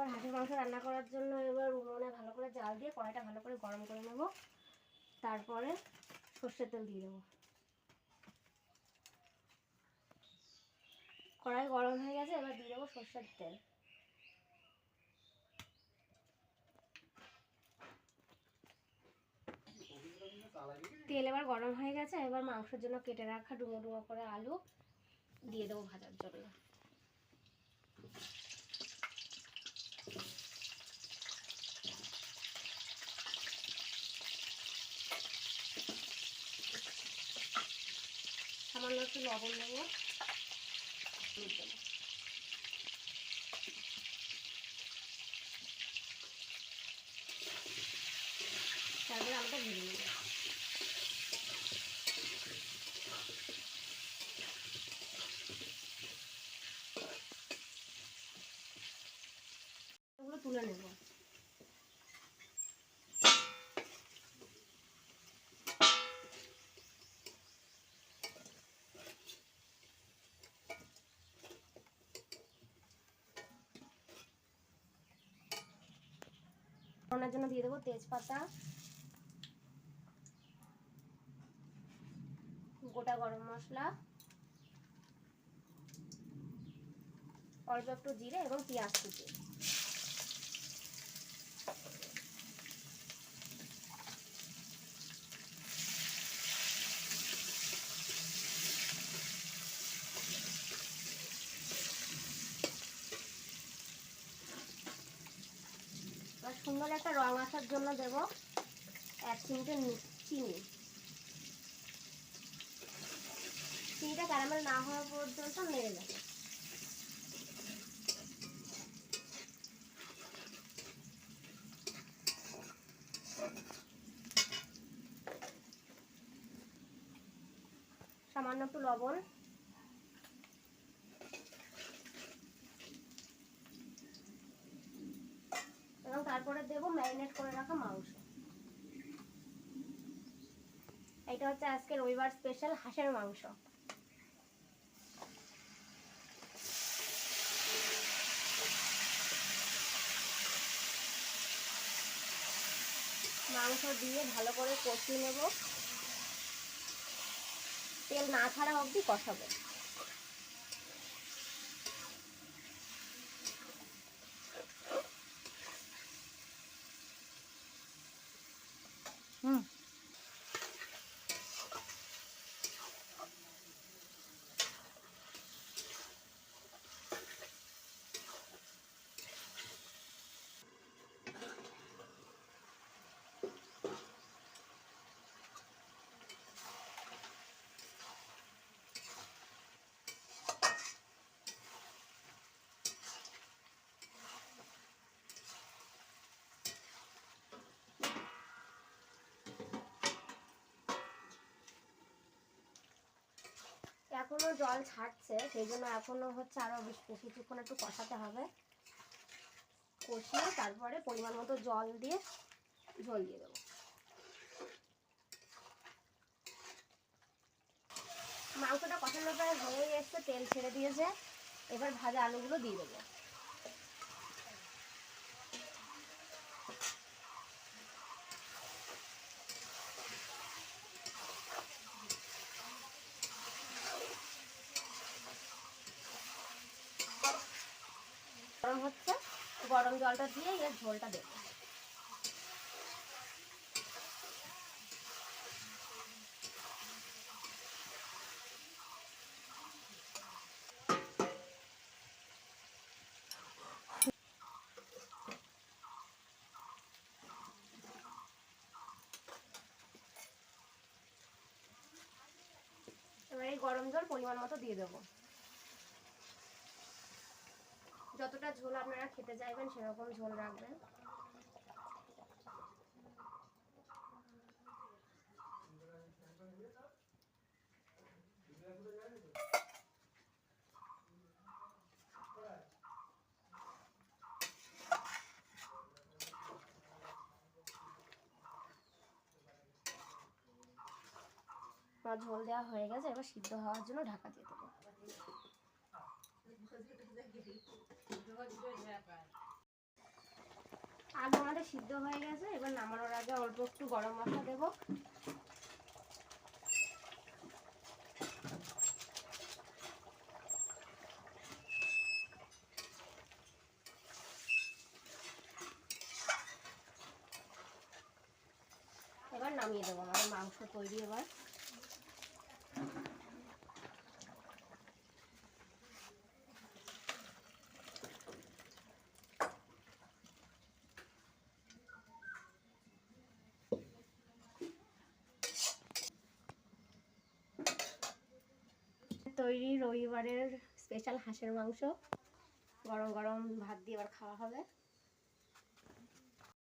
এবার হাঁসের মাংস রান্না করার জন্য এবার উনুনে ভালো করে জাল দিয়ে কড়াইটা ভালো করে গরম করে নেব। তারপরে সর্ষের তেল দিয়ে দেবো। কড়াই গরম হয়ে গেছে, এবার দিয়ে দেবো সর্ষের তেল। তেল এবার গরম হয়ে গেছে, এবার মাংসের জন্য কেটে রাখা ডুমো ডুমো করে আলু দিয়ে দেবো ভাজার জন্য সামান্য একটু লবণ দেবো হলুদ দেবো। তারপরে আলুটা ভেজে নেব এগুলো তুলে নেব রান্নার জন্য দিয়ে দেবো তেজপাতা। গোটা গরম মশলা। অল্প একটু জিরে এবং পেঁয়াজ কুচি। সুন্দর একটা রং আসার জন্য দেব এক চিমটে চিনি। চিনিটা ক্যারামেল না হওয়া পর্যন্ত নেড়ে যাবে সামান্য একটু লবণ এবং তারপরে দেবো ম্যারিনেট করে রাখা মাংস। এটা হচ্ছে আজকে রবিবার স্পেশাল হাঁসের মাংস। মাংস দিয়ে ভালো করে কষিয়ে নেব। তেল না ছাড়া অবধি কষাবো। এখনও জল ছাড়ছে, সেই জন্য এখনও হচ্ছে আরও বেশ কিছুক্ষণ একটু কষাতে হবে। কষিয়ে তারপরে পরিমাণ মতো জল দিয়ে ঝোল দিয়ে দেবো। মাংসটা কষানো প্রায় হয়ে এসছে, তেল ছেড়ে দিয়েছে। এবার ভাজা আলুগুলো দিয়ে দেবো। গরম হচ্ছে, গরম জলটা দিয়ে এর ঝোলটা দেবো। এবার এই গরম জল পরিমাণ মতো দিয়ে দেবো। যতটা ঝোল আপনারা খেতে চাইবেন, সেরকম ঝোল রাখবেন। ঝোল দেওয়া হয়ে গেছে, এবার সিদ্ধ হওয়ার জন্য ঢাকা দিয়ে দেবো। শাক আমাদের সিদ্ধ হয়ে গেছে, এবার নামানোর আগে অল্প একটু গরম মশলা দেবো। এবার নামিয়ে দেবো আমাদের মাংস তৈরি এবার। তৈরি রবিবারের স্পেশাল হাঁসের মাংস। গরম গরম ভাত দিয়ে এবার খাওয়া হবে।